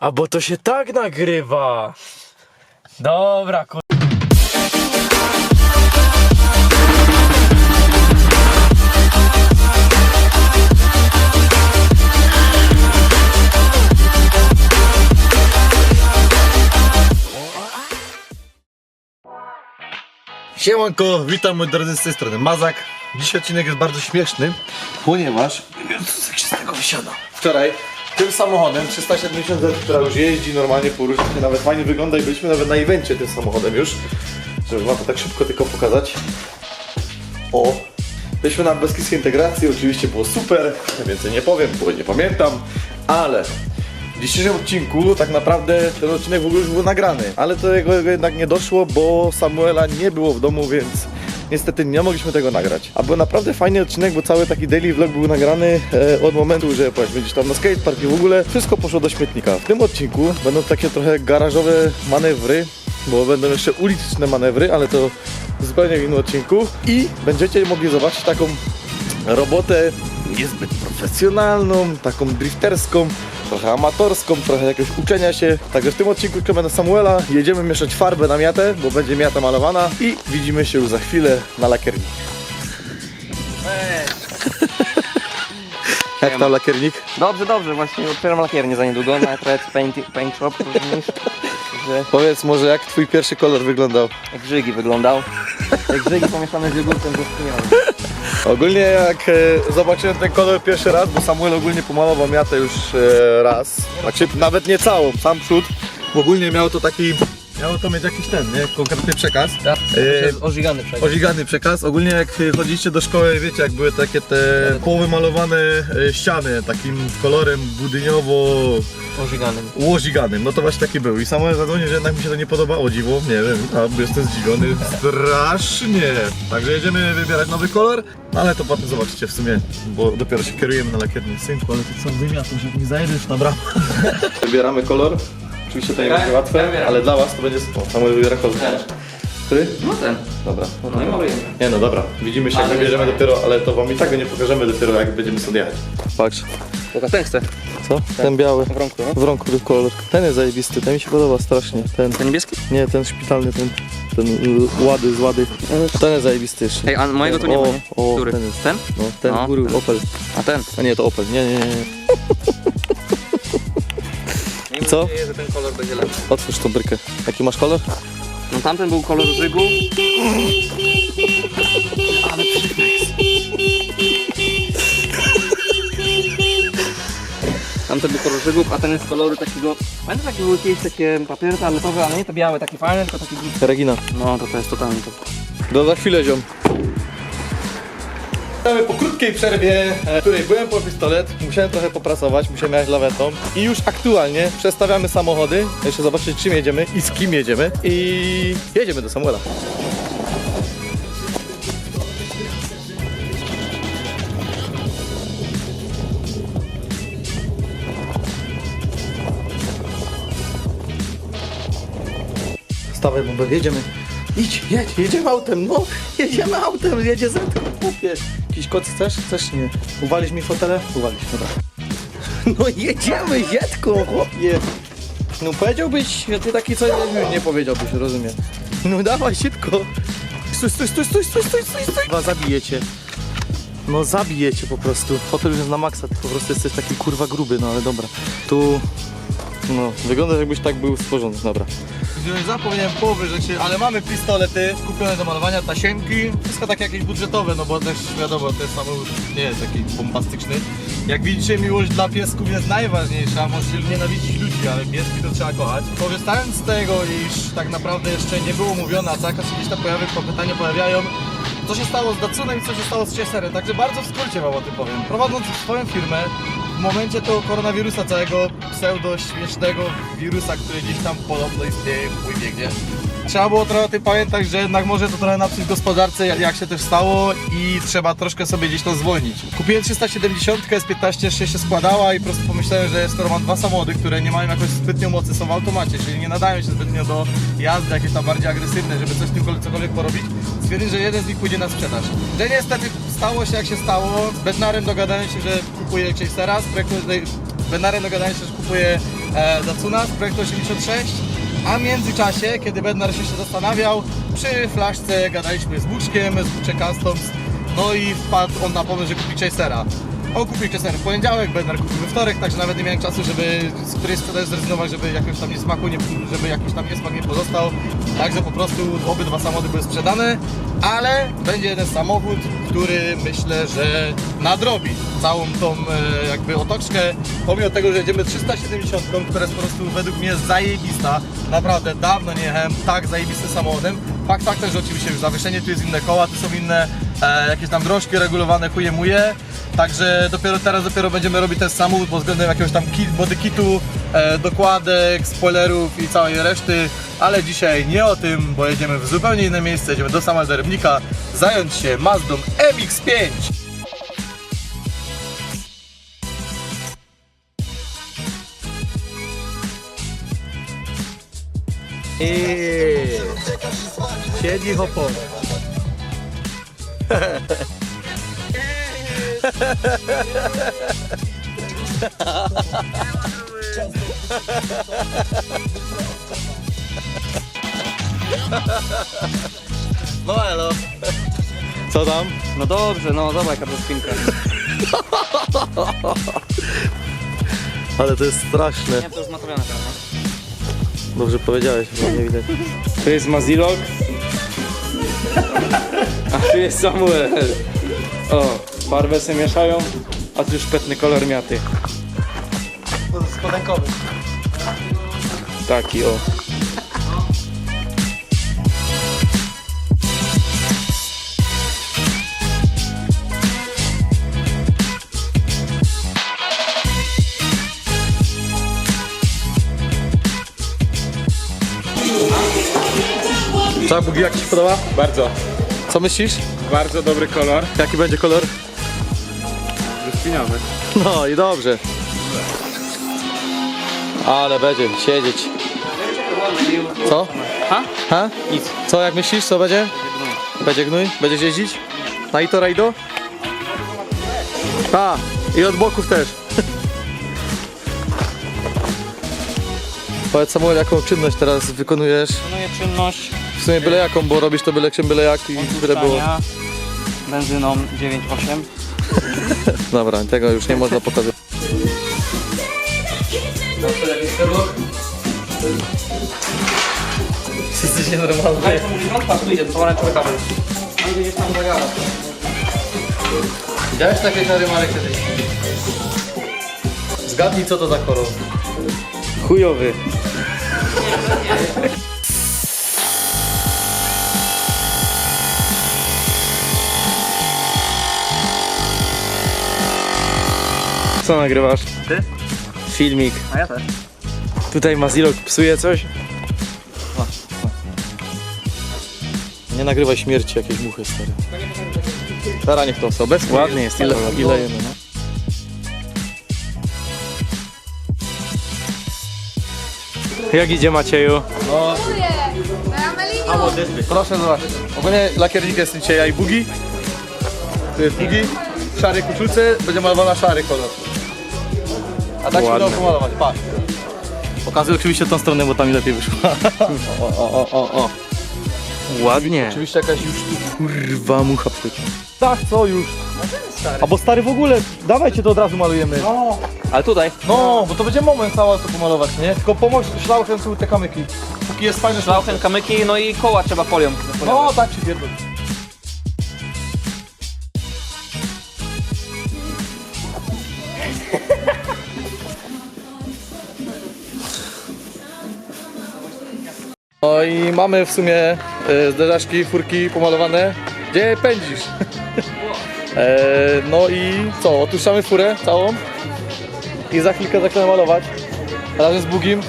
A bo to się tak nagrywa. Dobra, kur... Siemanko, witam moi drodzy z tej strony Mazak. Dzisiaj odcinek jest bardzo śmieszny, ponieważ Jezus, jak się z tego wysiada. Wczoraj tym samochodem 370 Z, która już jeździ normalnie po różnych, nawet fajnie wygląda i byliśmy nawet na evencie tym samochodem już, żeby wam to tak szybko tylko pokazać. O, byliśmy na Beskidzkiej integracji, oczywiście było super, więcej nie powiem, bo nie pamiętam, ale w dzisiejszym odcinku tak naprawdę ten odcinek w ogóle już był nagrany, ale do jego jednak nie doszło, bo Samuela nie było w domu, więc niestety nie mogliśmy tego nagrać. A był naprawdę fajny odcinek, bo cały taki daily vlog był nagrany e, od momentu, że powiedzmy gdzieś tam na skatepark i w ogóle wszystko poszło do śmietnika. W tym odcinku będą takie trochę garażowe manewry, bo będą jeszcze uliczne manewry, ale to zupełnie w innym odcinku i będziecie mogli zobaczyć taką robotę niezbyt profesjonalną, taką drifterską, trochę amatorską, trochę jakiegoś uczenia się. Także w tym odcinku czekamy na Samuela, jedziemy mieszać farbę na miatę, bo będzie miata malowana i widzimy się już za chwilę na lakierni. Jak tam lakiernik? Dobrze, dobrze, właśnie otwieram lakiernię za niedługo na Red Paint, paint Shop, rozumiesz? Że Powiedz może jak twój pierwszy kolor wyglądał? jak żygi wyglądał. Jak żygi pomieszane z jogurtem ze. Ogólnie jak e, zobaczyłem ten kolor pierwszy raz, bo Samuel ogólnie pomalował miatę już e, raz, znaczy nawet nie całą, sam przód, ogólnie miało to taki, miało to mieć jakiś ten, nie, konkretny przekaz. Tak? E, Ożygany przecież. Ożigany przekaz. Ogólnie jak chodziliście do szkoły, wiecie, jak były takie te połowy malowane e, ściany takim kolorem budyniowo Ożyganym. łożyganym, no to właśnie taki był. I Samuel zadzwonił, że jednak mi się to nie podoba, o dziwo, nie wiem, a jestem zdziwiony strasznie. Także jedziemy wybierać nowy kolor, no ale to potem zobaczycie w sumie, bo dopiero się kierujemy na lakiernię. Synku, ale ty co wymiatasz, jak mi zajedziesz na bramę. Wybieramy kolor. Oczywiście to nie Tak, będzie łatwe, ale dla was to będzie... O, Samuel wybiera. Ten. Który? No ten. Dobra. No i malujemy. Nie no dobra, widzimy się jak wybierzemy dopiero, ale to wam i tak go nie pokażemy dopiero jak będziemy sobie jechać. Patrz, Pokaż ten chcę. co? Ten biały. W rąku, no. W rąku kolor. Ten jest zajebisty, ten mi się podoba strasznie. Ten, Ten niebieski? nie, ten szpitalny, ten, ten l- łady z łady. Ten jest zajebisty jeszcze. Ej, a mojego tu nie o, ma, nie? O, Który? ten jest. Ten? No, ten No, góry, ten. Opel. A ten? A nie, to Opel, nie, nie, nie. nie. Nie Co? nadzieję, że ten kolor będzie lepszy. Otwórz tą brykę. Jaki masz kolor? No tamten był kolor żygu. Ale Tamten był kolor żygów, a ten jest koloru takiego... Pamiętasz takie były kiedyś takie papiery toaletowe, ale nie te białe, takie fajne, tylko taki... Regina. No to to jest totalnie to. Do za chwilę, ziom. Po krótkiej przerwie, e, w której byłem po pistolet, musiałem trochę popracować, musiałem jechać lawetą i już aktualnie przestawiamy samochody, jeszcze zobaczyć czym jedziemy i z kim jedziemy i jedziemy do Samuela. Stawaj bombę, jedziemy. Idź, jedź, jedziemy autem, no, jedziemy autem, jedzie Zetko, chłopie. Jakiś kot chcesz? Chcesz? Nie. Uwalisz mi fotele? Uwalisz, dobra. No jedziemy, Zetko, chłopie. No powiedziałbyś, że ty taki co nie, nie powiedziałbyś, rozumiem. No dawaj, szybko. Stój, stój, stój, stój, stój, stój, stój, stój. Chyba zabijecie. No zabijecie po prostu. Fotel już jest na maksa, ty po prostu jesteś taki kurwa gruby, no ale dobra. Tu... No, wygląda jakbyś tak był stworzony, dobra. Zapomniałem połowy rzeczy, ale mamy pistolety kupione do malowania, tasiemki, wszystko takie jakieś budżetowe, no bo też wiadomo, ten samochód nie jest taki bombastyczny. Jak widzicie, miłość dla piesków jest najważniejsza, możecie nienawidzić ludzi, ale pieski to trzeba kochać. Korzystając z tego, iż tak naprawdę jeszcze nie było mówione, a cały czas gdzieś tam pojawy, pytania pojawiają, co się stało z Datsunem i co się stało z Chaserem, także bardzo w skrócie wam o tym powiem. Prowadząc swoją firmę, w momencie tego koronawirusa, całego pseudo-śmiesznego wirusa, który gdzieś tam podobno istnieje, chuj wie. Trzeba było trochę o tym pamiętać, że jednak może to trochę napsuć gospodarce, jak, się też stało i trzeba troszkę sobie gdzieś to zwolnić. Kupiłem 370, S15 jeszcze się składała i po prostu pomyślałem, że skoro mam dwa samochody, które nie mają jakoś zbytnio mocy, są w automacie, czyli nie nadają się zbytnio do jazdy jakieś tam bardziej agresywne, żeby coś z tym kole- cokolwiek porobić, stwierdziłem, że jeden z nich pójdzie na sprzedaż. Że niestety stało się jak się stało, z Bednarem dogadałem się, że kupuję Chasera, Breku- z Bednarem dogadałem się, kupuję e, Dacuna z projektu 86. A w międzyczasie, kiedy Bednar się zastanawiał, przy flaszce gadaliśmy z Buczkiem, z Bucze Customs, no i wpadł on na pomysł, że kupi Chasera. On kupił Chasera w poniedziałek, Bednar kupił we wtorek, także nawet nie miałem czasu, żeby z której sprzedaży zrezygnować, żeby jakiegoś tam niesmaku, nie, żeby jakiś tam niesmak nie pozostał. Także po prostu obydwa samochody były sprzedane, ale będzie jeden samochód, który myślę, że nadrobi całą tą e, jakby otoczkę, pomimo tego, że jedziemy 370, która jest po prostu według mnie zajebista. Naprawdę dawno nie jechałem tak zajebistym samochodem. Fakt faktem, że oczywiście już zawieszenie tu jest inne koła, tu są inne e, jakieś tam drążki regulowane, chuje muje. Także dopiero teraz dopiero będziemy robić ten samochód pod względem jakiegoś tam kit, e, dokładek, spoilerów i całej reszty. Ale dzisiaj nie o tym, bo jedziemy w zupełnie inne miejsce, jedziemy do sama Rybnika zająć się Mazdą MX-5. Eee, siedzi hopon. No elo. Co tam? No dobrze, no dobra, jaka to spinka. Ale to jest straszne. Nie, to już zmatowione prawda? Dobrze powiedziałeś, bo nie widać. To jest Mazilok. A tu jest Samuel. O, barwę se mieszają, a tu szpetny kolor miaty. Taki o. Co, Bugi, jak Ci się podoba? Bardzo, Co myślisz? bardzo dobry kolor. Jaki będzie kolor? Rozpiniowy. No i dobrze. Ale będzie siedzieć. Co? Ha? Ha? Nic. Co, jak myślisz, co będzie? Będzie gnój? Będziesz jeździć? Na Ito Raido? A, i od boków też. Powiedz Samuel, jaką czynność teraz wykonujesz? Planuję czynność W sumie byle jaką, bo robisz to byle czym, byle jak i tyle było. odpuszczania benzyną 9,8. Dobra, tego już nie można pokazać. Jesteś nienormalny. Ale to mówi rąk, tu idzie, to pomarańczowy kabel. On gdzieś tam zagara. Widziałeś takie czary Marek kiedyś? Zgadnij co to za kolor. Chujowy. Co nagrywasz? Ty? Filmik. A ja też. Tutaj Mazilok psuje coś? Nie nagrywaj śmierci jakiejś muchy stary. Teraz niech to są. Bez Ładny jest ile, ile jemy, no. Jak idzie Macieju? no. Proszę zobaczyć. Ogólnie lakiernik jest dzisiaj ja i Bugi. Tu jest Bugi. W szarej koszulce będzie malowana szary kolor. A tak się Ładne. udało pomalować, patrz. Pokazuję oczywiście tą stronę, bo tam mi lepiej wyszło. o, o, o, o, o. Ładnie. Oczywiście jakaś już tu kurwa mucha przecież. Tak, co już? A bo stary w ogóle, dawajcie to od razu malujemy. No, Ale tutaj. no bo to będzie moment cała to pomalować, nie? Tylko pomóż szlauchem są te kamyki. Póki jest fajny szlauch. Szlauchen, kamyki, no i koła trzeba folią. No tak się pierdol. No i mamy w sumie e, zderzaszki, furki pomalowane. Gdzie pędzisz? e, no i co, otuszczamy furę całą i za chwilkę zaczynamy malować razem z Bugim.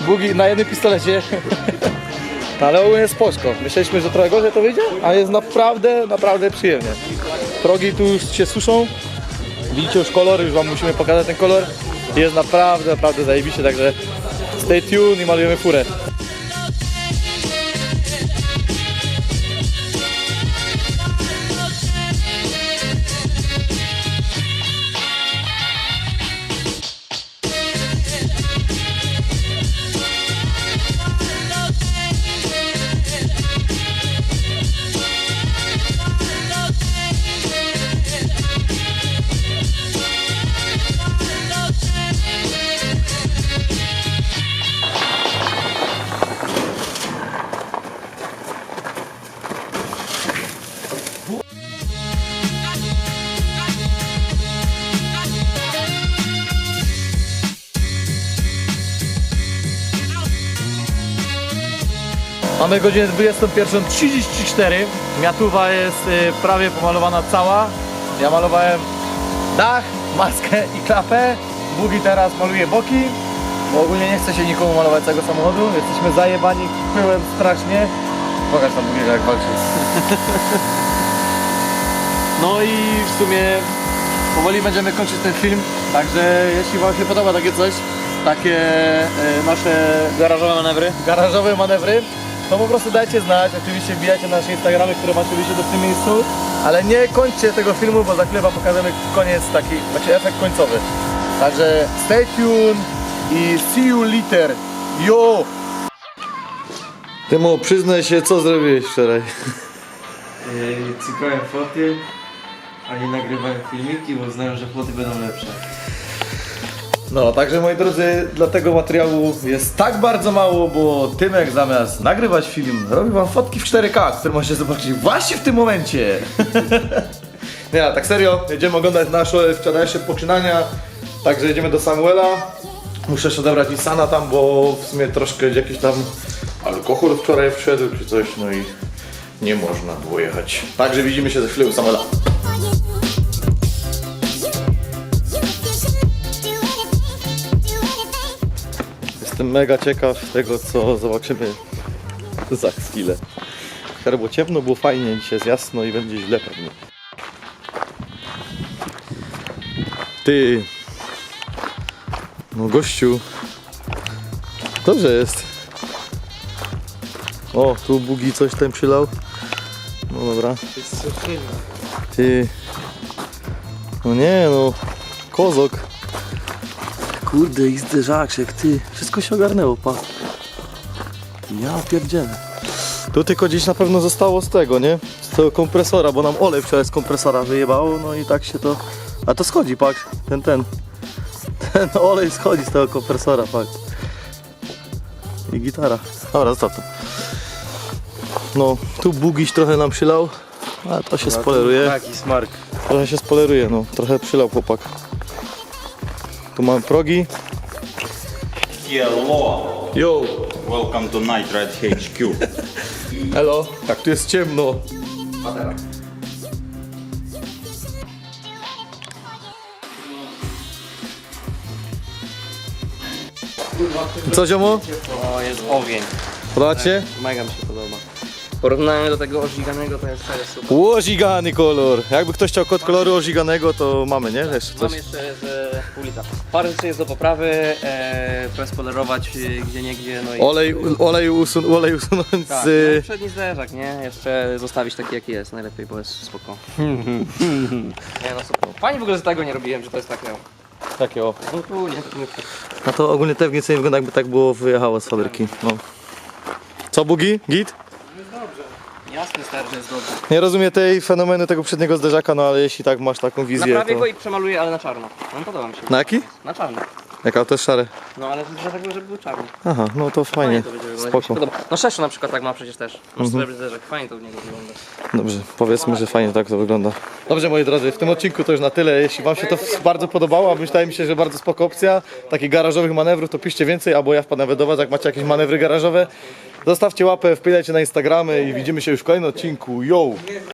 Bugi na jednym pistolecie. No, Ale ogólnie spoczko. Myśleliśmy, że trochę gorzej to wyjdzie, a jest naprawdę, naprawdę przyjemnie. Progi tu już się suszą. Widzicie już kolor, już wam musimy pokazać ten kolor. Jest naprawdę, naprawdę zajebiście, także stay tuned i malujemy furę. Mamy godzinę 21.34. Miatuwa jest y, prawie pomalowana cała. Ja malowałem dach, maskę i klapę. Bugi teraz maluje boki. Bo ogólnie nie chce się nikomu malować tego samochodu. Jesteśmy zajebani pyłem strasznie. Pokaż tam Bugiego jak walczy. No i w sumie powoli będziemy kończyć ten film. Także jeśli Wam się podoba takie coś, takie e, nasze Garażowe manewry. garażowe manewry, to po prostu dajcie znać. Oczywiście wbijajcie na nasze Instagramy, które macie oczywiście do w tym miejscu. Ale nie kończcie tego filmu, bo za chwilę wam pokażemy koniec, taki, taki efekt końcowy. Także stay tuned i see you later. Yo! Tymo, przyznaj się, co zrobiłeś wczoraj. Cykałem foty, a nie nagrywałem filmiki, bo uznałem, że foty będą lepsze. No, także moi drodzy, dla tego materiału jest tak bardzo mało, bo Tymek zamiast nagrywać film, robi wam fotki w 4K, które możecie zobaczyć właśnie w tym momencie. Nie, tak serio, jedziemy oglądać nasze wczorajsze poczynania, także jedziemy do Samuela. Muszę jeszcze odebrać Nissana tam, bo w sumie troszkę jakiś tam alkohol wczoraj wszedł czy coś, no i nie można było jechać. Także widzimy się za chwilę u Samuela. Jestem mega ciekaw tego, co zobaczymy za chwilę. Wczoraj było ciemno, było fajnie, dzisiaj jest jasno i będzie źle pewnie. Ty. No gościu. Dobrze jest. O, tu Bugi coś tam przylał. No dobra. Ty. No nie no. Kozok. Kurde, i zderzaczek, ty. Wszystko się ogarnęło, pa. Ja pierdzielę. Tu tylko gdzieś na pewno zostało z tego, nie? Z tego kompresora, bo nam olej wczoraj z kompresora wyjebało, no i tak się to... A to schodzi, patrz. Ten, ten. Ten olej schodzi z tego kompresora, patrz. I gitara. Dobra, zostaw to. No, tu Bugiś trochę nam przylał, ale to się spoleruje. Taki smark. Trochę się spoleruje, no. Trochę przylał chłopak. Tu mamy progi. Hello, Yo! welcome to Night Ride HQ. Hello! Tak, tu jest ciemno. Co ziomo? O, jest ogień. Podoba ci się? Mega mi się podoba. W porównaniu do tego ożyganego to jest serio super. Łożigany kolor. Jakby ktoś chciał kod koloru ożyganego, to mamy, nie? Jeszcze coś. Mam jeszcze z pół litra. Parę rzeczy jest do poprawy, e, trochę spolerować e, gdzie niegdzie, no i... Olej, olej, usun olej usunąć Tak, z... no, przedni zderzak, nie? Jeszcze zostawić taki jaki jest, najlepiej, bo jest spoko. nie no super. Fajnie w ogóle, że tego nie robiłem, że to jest takie... Takie o. No tu nie, tu nie. No to ogólnie te wniece nie wygląda jakby tak było wyjechało z fabryki. No. Co Bugi? Git? Jasny jest dobrze. Nie rozumiem tej fenomenu tego przedniego zderzaka, no ale jeśli tak masz taką wizję, Naprawię to... go i przemaluję, ale na czarno. No podoba mi się. Na jaki? Na czarno. Jak auto jest szare. No ale dlatego, żeby był czarny. Aha, no to fajnie. to będzie wyglądać. Mi się Spoko. podoba. No Szeszu na przykład tak ma przecież też. Masz srebrny zderzak, fajnie to u niego wygląda. Dobrze, powiedzmy, że fajnie tak to wygląda. Dobrze moi drodzy, w tym odcinku to już na tyle. Jeśli wam się to bardzo podobało, a wydaje mi się, że bardzo spoko opcja takich garażowych manewrów, to piszcie więcej, albo ja wpadnę do was, jak macie jakieś manewry garażowe. Zostawcie łapę, wpijajcie na Instagramy i widzimy się już w kolejnym odcinku. Yo!